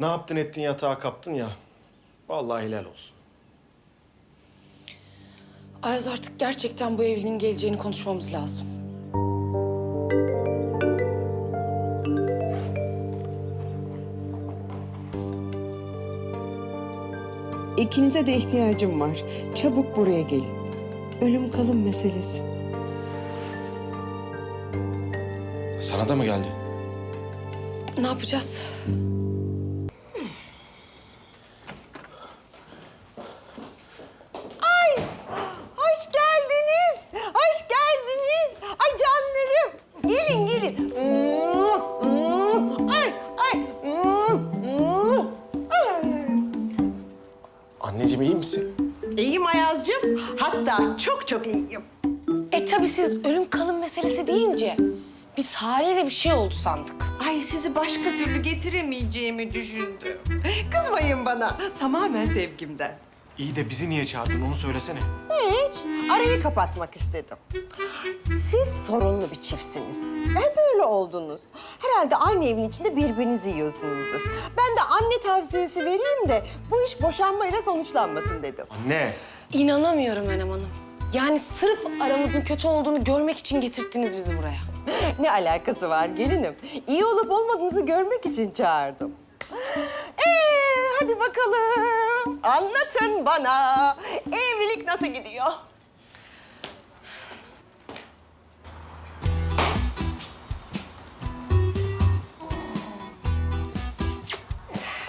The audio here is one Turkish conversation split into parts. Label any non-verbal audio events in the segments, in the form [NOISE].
Ne yaptın ettin yatağa kaptın ya. Vallahi helal olsun. Ayaz artık gerçekten bu evliliğin geleceğini konuşmamız lazım. İkinize de ihtiyacım var. Çabuk buraya gelin. Ölüm kalım meselesi. Sana da mı geldi? Ne yapacağız? Gelin. Ay ay. Anneciğim iyi misin? İyiyim Ayaz'cığım. Hatta çok çok iyiyim. E tabii siz ölüm kalım meselesi deyince biz haliyle bir şey oldu sandık. Ay sizi başka türlü getiremeyeceğimi düşündüm. Kızmayın bana. Tamamen sevgimden. İyi de bizi niye çağırdın onu söylesene. Hiç. Arayı kapatmak istedim. Siz sorunlu bir çiftsiniz. Hep öyle oldunuz. Herhalde aynı evin içinde birbirinizi yiyorsunuzdur. Ben de anne tavsiyesi vereyim de bu iş boşanmayla sonuçlanmasın dedim. Anne. İnanamıyorum Önem Hanım. Yani sırf aramızın kötü olduğunu görmek için getirttiniz bizi buraya. Ne alakası var gelinim? İyi olup olmadığınızı görmek için çağırdım. Ee, hadi bakalım. Anlatın bana. Evlilik nasıl gidiyor?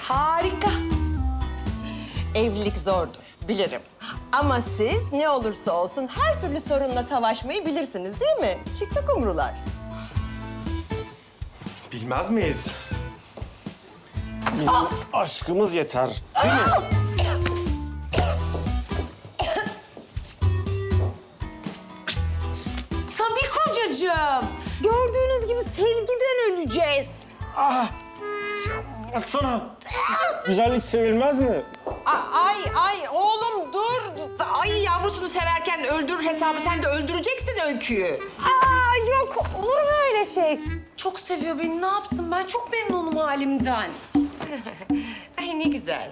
Harika. Evlilik zordur, bilirim. Ama siz ne olursa olsun her türlü sorunla savaşmayı bilirsiniz değil mi? Çifte kumrular. Bilmez miyiz? Bizim aşkımız yeter. Değil mi? Öleceğiz. Baksana. Güzellik sevilmez mi? A- ay ay oğlum dur. Ay yavrusunu severken öldürür hesabı sen de öldüreceksin öyküyü. Aa yok olur mu öyle şey? Çok seviyor beni ne yapsın ben çok memnunum halimden. [LAUGHS] Ay ne güzel.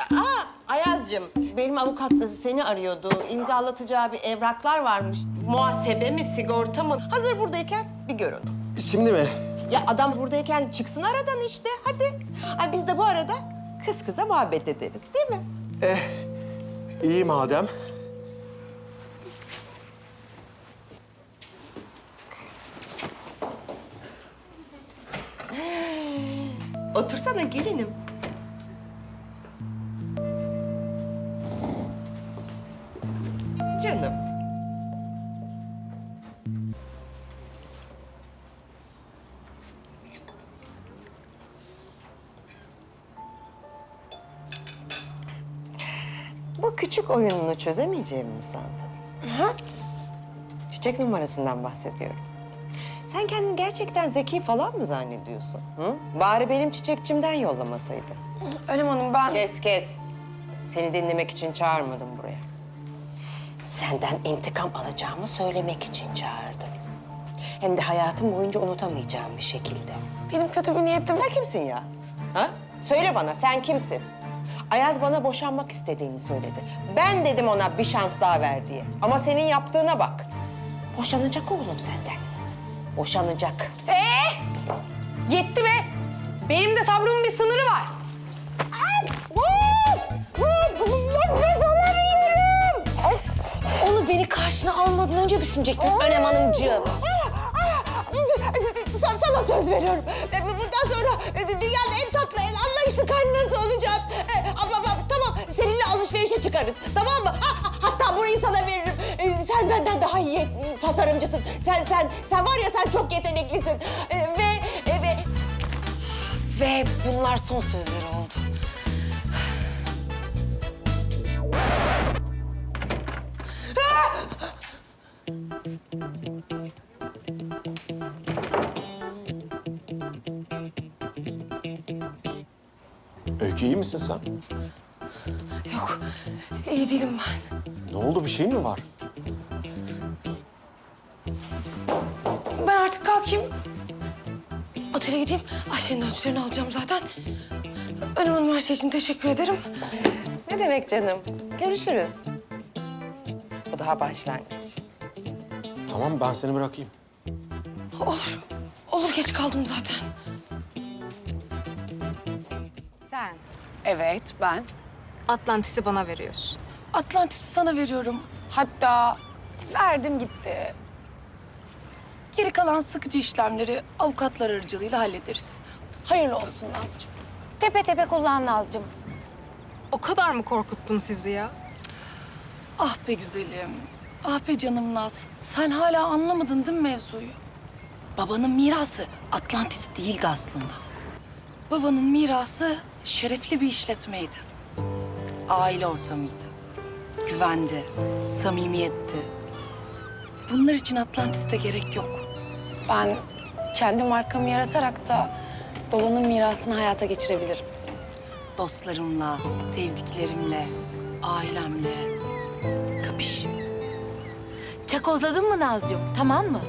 Aa Ayaz'cığım benim avukat seni arıyordu. İmzalatacağı bir evraklar varmış. Muhasebe mi sigorta mı? Hazır buradayken bir görün. Şimdi mi? Ya adam buradayken çıksın aradan işte hadi. Ay biz de bu arada kız kıza muhabbet ederiz değil mi? Eh, iyi madem. Otursana gelinim. Oyununu çözemeyeceğimi mi sandın? Çiçek numarasından bahsediyorum. Sen kendini gerçekten zeki falan mı zannediyorsun? Hı? Bari benim çiçekçimden yollamasaydın. Önem Hanım ben... Kes kes. Seni dinlemek için çağırmadım buraya. Senden intikam alacağımı söylemek için çağırdım. Hem de hayatım boyunca unutamayacağım bir şekilde. Benim kötü bir niyetim... Sen kimsin ya? Ha? Söyle bana sen kimsin? Ayaz bana boşanmak istediğini söyledi. Ben dedim ona bir şans daha ver diye. Ama senin yaptığına bak. Boşanacak oğlum senden. Boşanacak. Ee, yetti be. Benim de sabrımın bir sınırı var. Onu beni karşına almadan önce düşünecektin Önem Hanımcığım. Sana, sana söz veriyorum. Bundan sonra e, dünyanın en tatlı, en anlayışlı kaynanası olacağım. Tasarımcısın. Sen sen sen var ya sen çok yeteneklisin. E, Ve e, ve Ve bunlar son sözleri oldu. Öykü iyi misin sen? Yok, iyi değilim ben. Ne oldu bir şey mi var? Kalkayım. otele gideyim. Ayşe'nin ölçülerini alacağım zaten. Önem Hanım her şey için teşekkür ederim. Ne demek canım? Görüşürüz. Bu daha başlangıç. Tamam ben seni bırakayım. Olur. Olur geç kaldım zaten. Sen Evet, ben. Atlantis'i bana veriyorsun. Atlantis'i sana veriyorum. Hatta verdim gitti. Geri kalan sıkıcı işlemleri avukatlar aracılığıyla hallederiz. Hayırlı olsun Nazcığım. Tepe tepe kullan Nazcığım. O kadar mı korkuttum sizi ya? Ah be güzelim. Ah be canım Naz. Sen hala anlamadın değil mi mevzuyu? Babanın mirası Atlantis değildi aslında. Babanın mirası şerefli bir işletmeydi. Aile ortamıydı. Güvendi, samimiyetti. Bunlar için Atlantis'te gerek yok. Ben kendi markamı yaratarak da babanın mirasını hayata geçirebilirim. Dostlarımla, sevdiklerimle, ailemle. Kapış. Çakozladın mı Nazcığım? Tamam mı?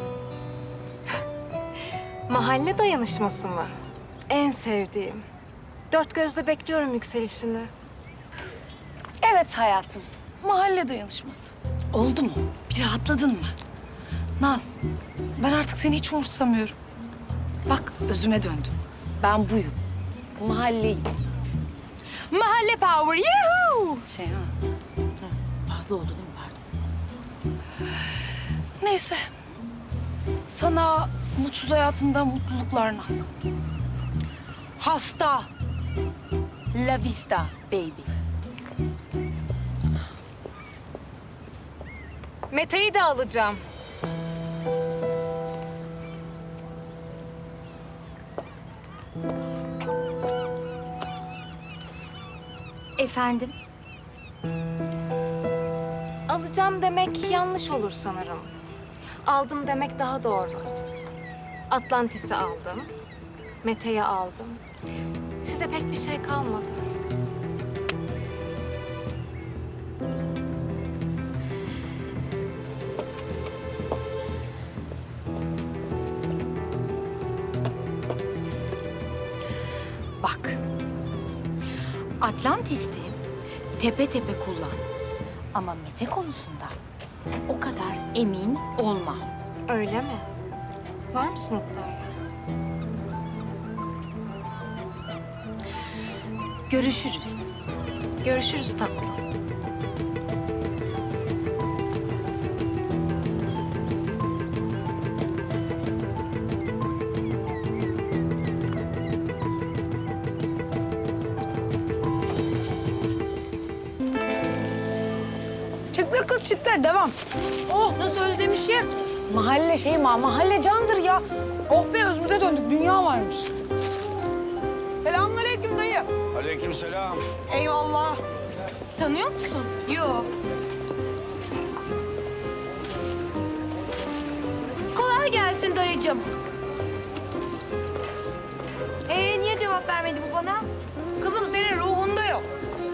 [LAUGHS] Mahalle dayanışması mı? En sevdiğim. Dört gözle bekliyorum yükselişini. Evet hayatım. Mahalle dayanışması. Oldu mu? Bir rahatladın mı? Naz, ben artık seni hiç umursamıyorum. Bak özüme döndüm. Ben buyum. Mahalleyim. Mahalle power, yuhuu! Şey ha. Fazla oldu değil mi? Pardon. Neyse. Sana mutsuz hayatında mutluluklar Naz. Hasta. La vista baby. Mete'yi de alacağım. Efendim? Alacağım demek yanlış olur sanırım. Aldım demek daha doğru. Atlantis'i aldım. Mete'yi aldım. Size pek bir şey kalmadı. Tepe tepe kullan. Ama Mete konusunda o kadar emin olma. Öyle mi? Var mısın iddiaya? Görüşürüz. Görüşürüz tatlım. Devam. Oh, nasıl özlemişim. Mahalle şey ma, mahalle candır ya. Oh be, özümüze döndük, dünya varmış. Selamünaleyküm dayı. Aleykümselam. Eyvallah. Tanıyor musun? Yok. Kolay gelsin dayıcığım. Ee niye cevap vermedi bu bana? Kızım senin ruhunda yok.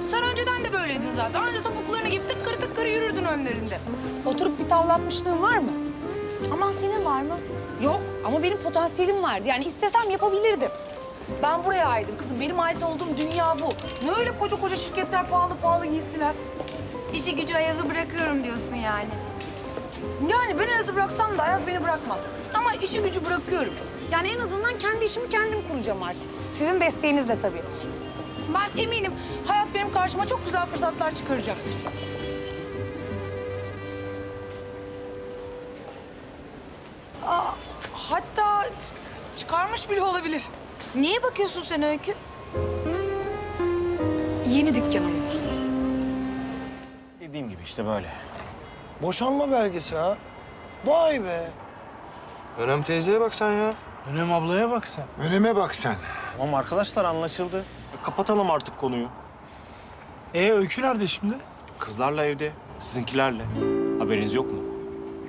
Sen önceden de böyleydin zaten. Anca topuklarını giyip tıkkır tıkkır yürürdün önlerinde. Oturup bir tavlatmışlığın var mı? Aman senin var mı? Yok ama benim potansiyelim vardı. Yani istesem yapabilirdim. Ben buraya aidim kızım. Benim ait olduğum dünya bu. Ne öyle koca koca şirketler, pahalı pahalı giysiler. İşi gücü Ayaz'ı bırakıyorum diyorsun yani. Yani ben Ayaz'ı bıraksam da Ayaz beni bırakmaz. Ama işi gücü bırakıyorum. Yani en azından kendi işimi kendim kuracağım artık. Sizin desteğinizle tabii. Ben eminim hayat benim karşıma çok güzel fırsatlar çıkaracaktır. Aa, hatta çıkarmış bile olabilir. Niye bakıyorsun sen Öykü? Yeni dükkanımıza. Dediğim gibi işte böyle. Boşanma belgesi ha. Vay be. Önem teyzeye bak sen ya. Önem ablaya bak sen. Öneme bak sen. Tamam arkadaşlar anlaşıldı. Kapatalım artık konuyu. E Öykü nerede şimdi? Kızlarla evde, sizinkilerle. Haberiniz yok mu?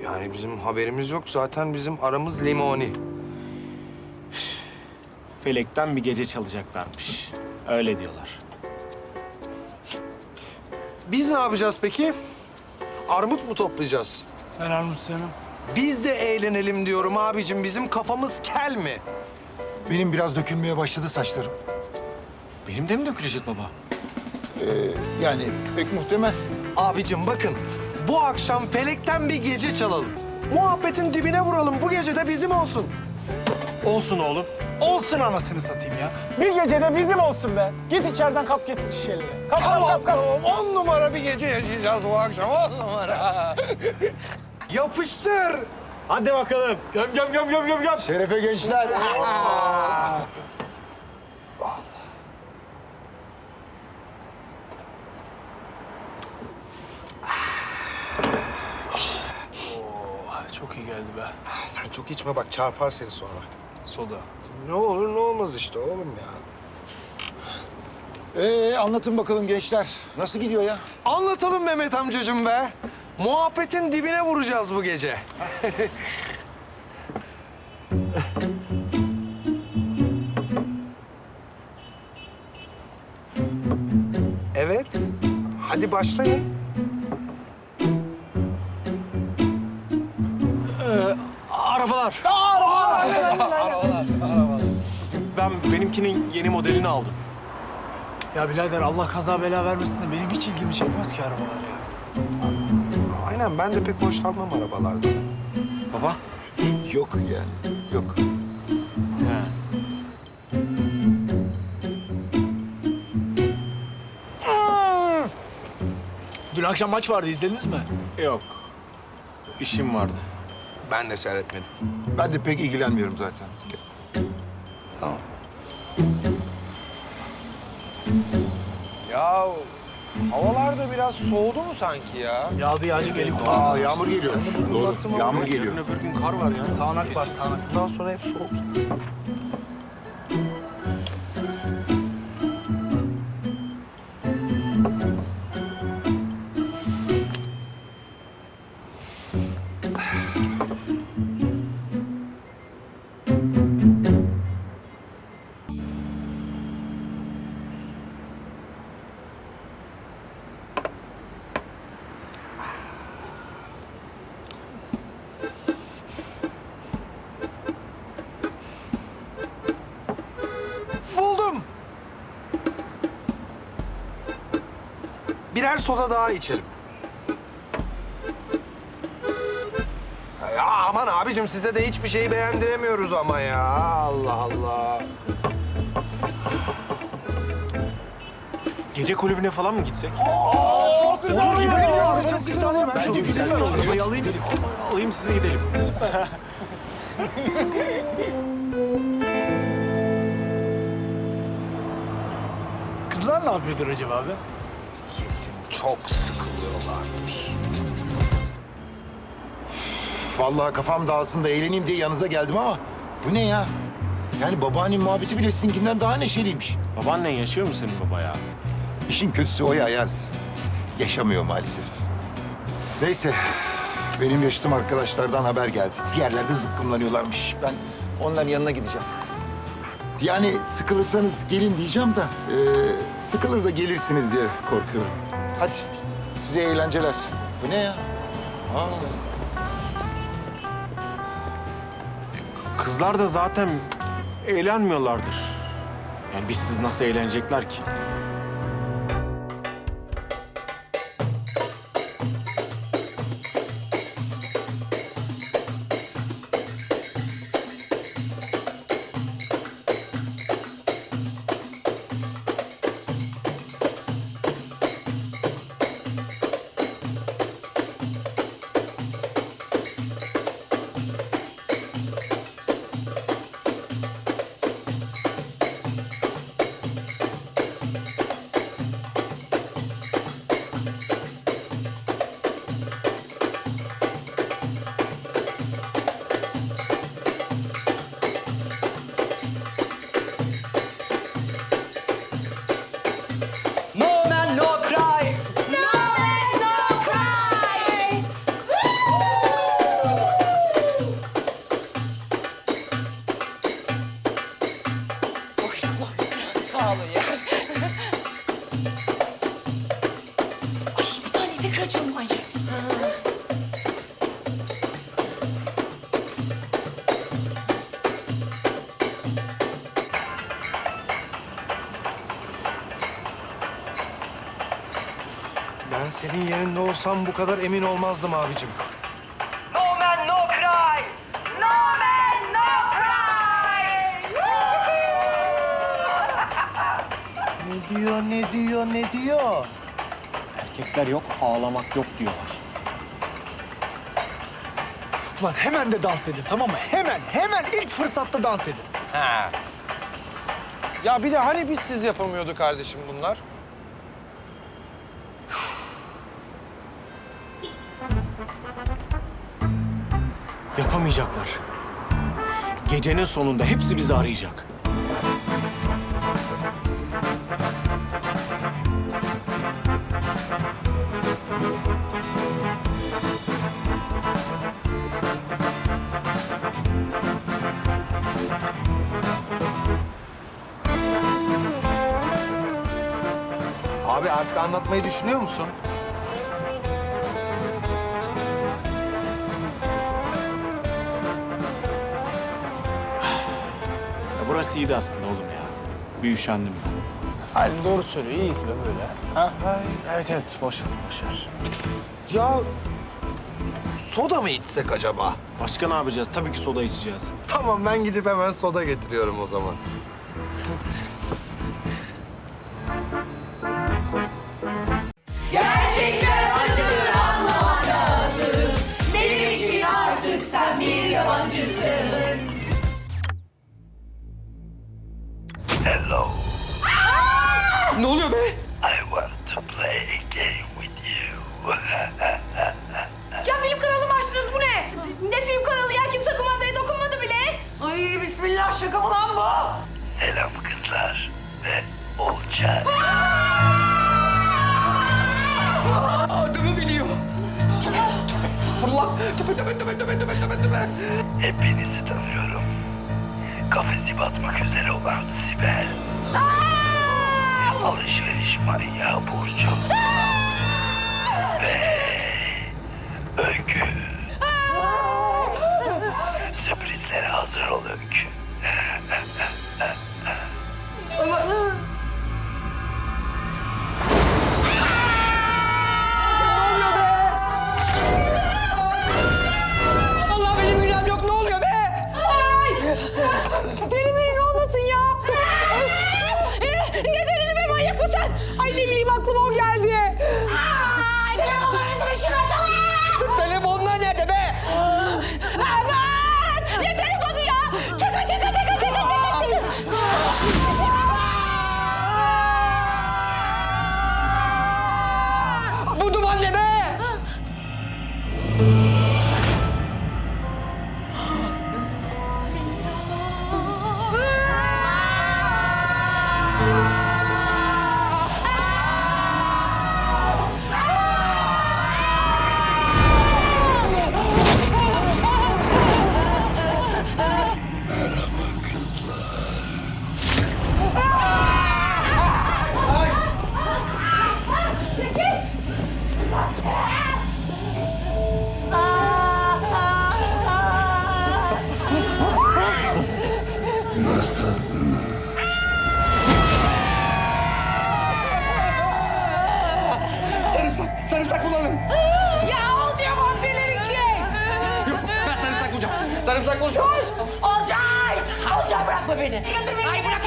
Yani bizim haberimiz yok. Zaten bizim aramız limoni. Felekten bir gece çalacaklarmış. Öyle diyorlar. Biz ne yapacağız peki? Armut mu toplayacağız? Ben armut sevmem. Biz de eğlenelim diyorum abicim. Bizim kafamız kel mi? Benim biraz dökülmeye başladı saçlarım. Benim de mi dökülecek baba? Ee, yani pek muhtemel. Abicim bakın, bu akşam felekten bir gece çalalım. Muhabbetin dibine vuralım. Bu gece de bizim olsun. Olsun oğlum. Olsun anasını satayım ya. Bir gecede bizim olsun be. Git içeriden kap getir şişeleri. Kap kap Tamam kap kap. tamam. On numara bir gece yaşayacağız bu akşam. On numara. Yapıştır. Hadi bakalım. Göm göm göm göm göm göm. Şerefe gençler. Oh, çok iyi geldi be. Sen çok içme bak çarpar seni sonra. Soda. Ne olur ne olmaz işte oğlum ya. Ee, anlatın bakalım gençler. Nasıl gidiyor ya? Anlatalım Mehmet amcacığım be. Muhabbetin dibine vuracağız bu gece. [LAUGHS] evet. Hadi başlayın. Ben benimkinin yeni modelini aldım. Ya birader Allah kaza bela vermesin de benim hiç ilgimi çekmez ki arabalar ya. Aynen ben de pek hoşlanmam arabalardan. Baba. Yok yani. Yok. He. Dün akşam maç vardı izlediniz mi? Yok. İşim vardı. Ben de seyretmedim. Ben de pek ilgilenmiyorum zaten. Ya havalar da biraz soğudu mu sanki ya? Yağdı yağcı eli Aa, yağmur geliyor. Doğru. Yağmur geliyor. Yarın öbür gün kar var ya. Sağanak var sağanak. Bundan sonra hep soğuk. Birer soda daha içelim. Ya aman abicim size de hiçbir şeyi beğendiremiyoruz ama ya. Allah Allah. Gece kulübüne falan mı gitsek? Çok güzel Olur gidelim ya. Çok güzel olur. Bence güzel olur. Arabayı alayım. Alayım size gidelim. [LAUGHS] Kızlar ne yapıyordur acaba abi? Çok sıkılıyorlardır. Vallahi kafam dağılsın da eğleneyim diye yanınıza geldim ama bu ne ya? Yani babaannem muhabbeti bile sizinkinden daha neşeliymiş. Babaannen yaşıyor mu senin baba ya? İşin kötüsü o ya Yaz. Yaşamıyor maalesef. Neyse. Benim yaşadığım arkadaşlardan haber geldi. Bir yerlerde zıkkımlanıyorlarmış. Ben onların yanına gideceğim. Yani sıkılırsanız gelin diyeceğim de... eee, sıkılır da gelirsiniz diye korkuyorum. Hadi size eğlenceler. Bu ne ya? Aa. Kızlar da zaten eğlenmiyorlardır. Yani biz siz nasıl eğlenecekler ki? ağlıyor. Ay bir saniye tekrar açalım Ayşe. Ben senin yerinde olsam bu kadar emin olmazdım abicim. Diyor, ne diyor, ne diyor? Erkekler yok, ağlamak yok diyorlar. Ulan hemen de dans edin tamam mı? Hemen, hemen ilk fırsatta dans edin. Ha. Ya bir de hani biz siz yapamıyordu kardeşim bunlar? Yapamayacaklar. Gecenin sonunda hepsi bizi arayacak. Artık anlatmayı düşünüyor musun? Ya burası iyiydi aslında oğlum ya. Bir üşendim ben. Halil doğru söylüyor. İyiyiz be böyle. Ha? Evet evet. Boş ver, boş ver. Ya soda mı içsek acaba? Başka ne yapacağız? Tabii ki soda içeceğiz. Tamam ben gidip hemen soda getiriyorum o zaman. Şaka mı lan bu? Selam kızlar ve Olcan. Adımı biliyor. Estağfurullah. Tübe tübe tübe tübe tübe tübe tübe. Hepinizi tanıyorum. Kafesi batmak üzere olan Sibel. Alışveriş manyağı Burcu. Ve Öykü. Beni. Götür beni. Ay bırak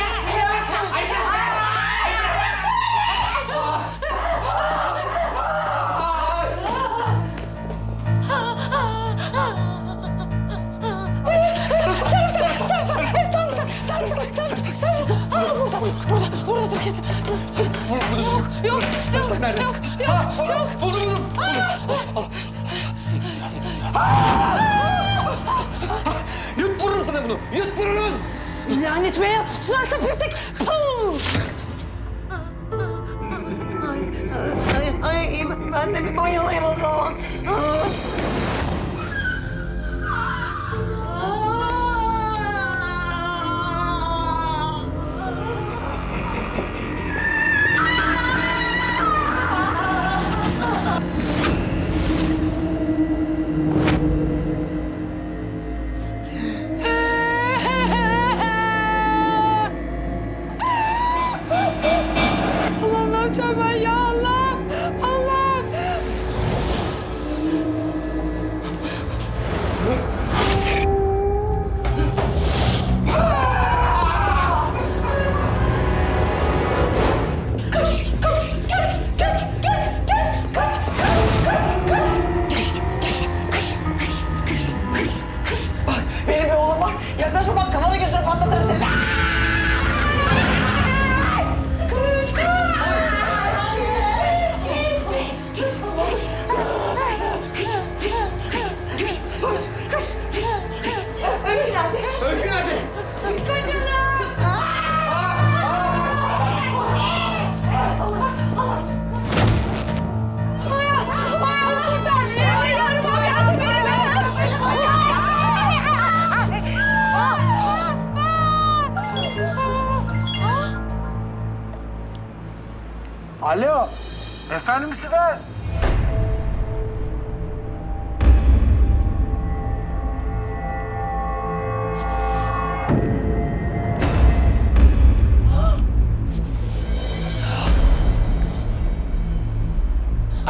Sarımsak nerede? Yok, yok, yok. Buldum, buldum. buldum. Yuttururum suratlı pislik. Puh! Ay, ay, ay, ben de bir bayılayım o zaman.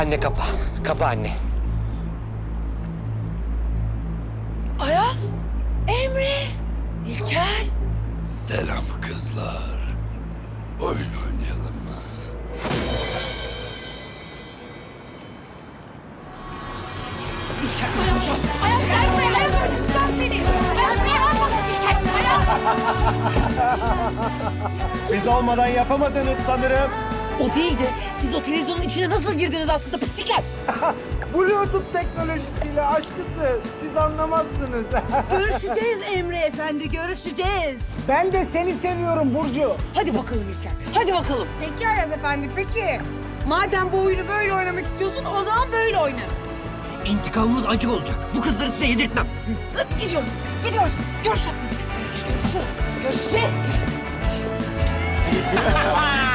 Anne kapa. Kapa anne. Ayaz, Emre, İlker. Selam kızlar. Oyun oynayalım mı? Biz olmadan yapamadınız sanırım. O değildi. Siz o televizyonun içine nasıl girdiniz aslında pislikler? Bluetooth teknolojisiyle aşkısı. Siz anlamazsınız. [LAUGHS] Görüşeceğiz Emre Efendi, görüşeceğiz. Ben de seni seviyorum Burcu. Hadi bakalım İlker, hadi bakalım. Peki Ayaz Efendi, peki. Madem bu oyunu böyle oynamak istiyorsun, o zaman böyle oynarız. İntikamımız acı olacak. Bu kızları size yedirtmem. Gidiyoruz, gidiyoruz. Görüşeceğiz siz. Görüşürüz, görüşeceğiz. [LAUGHS]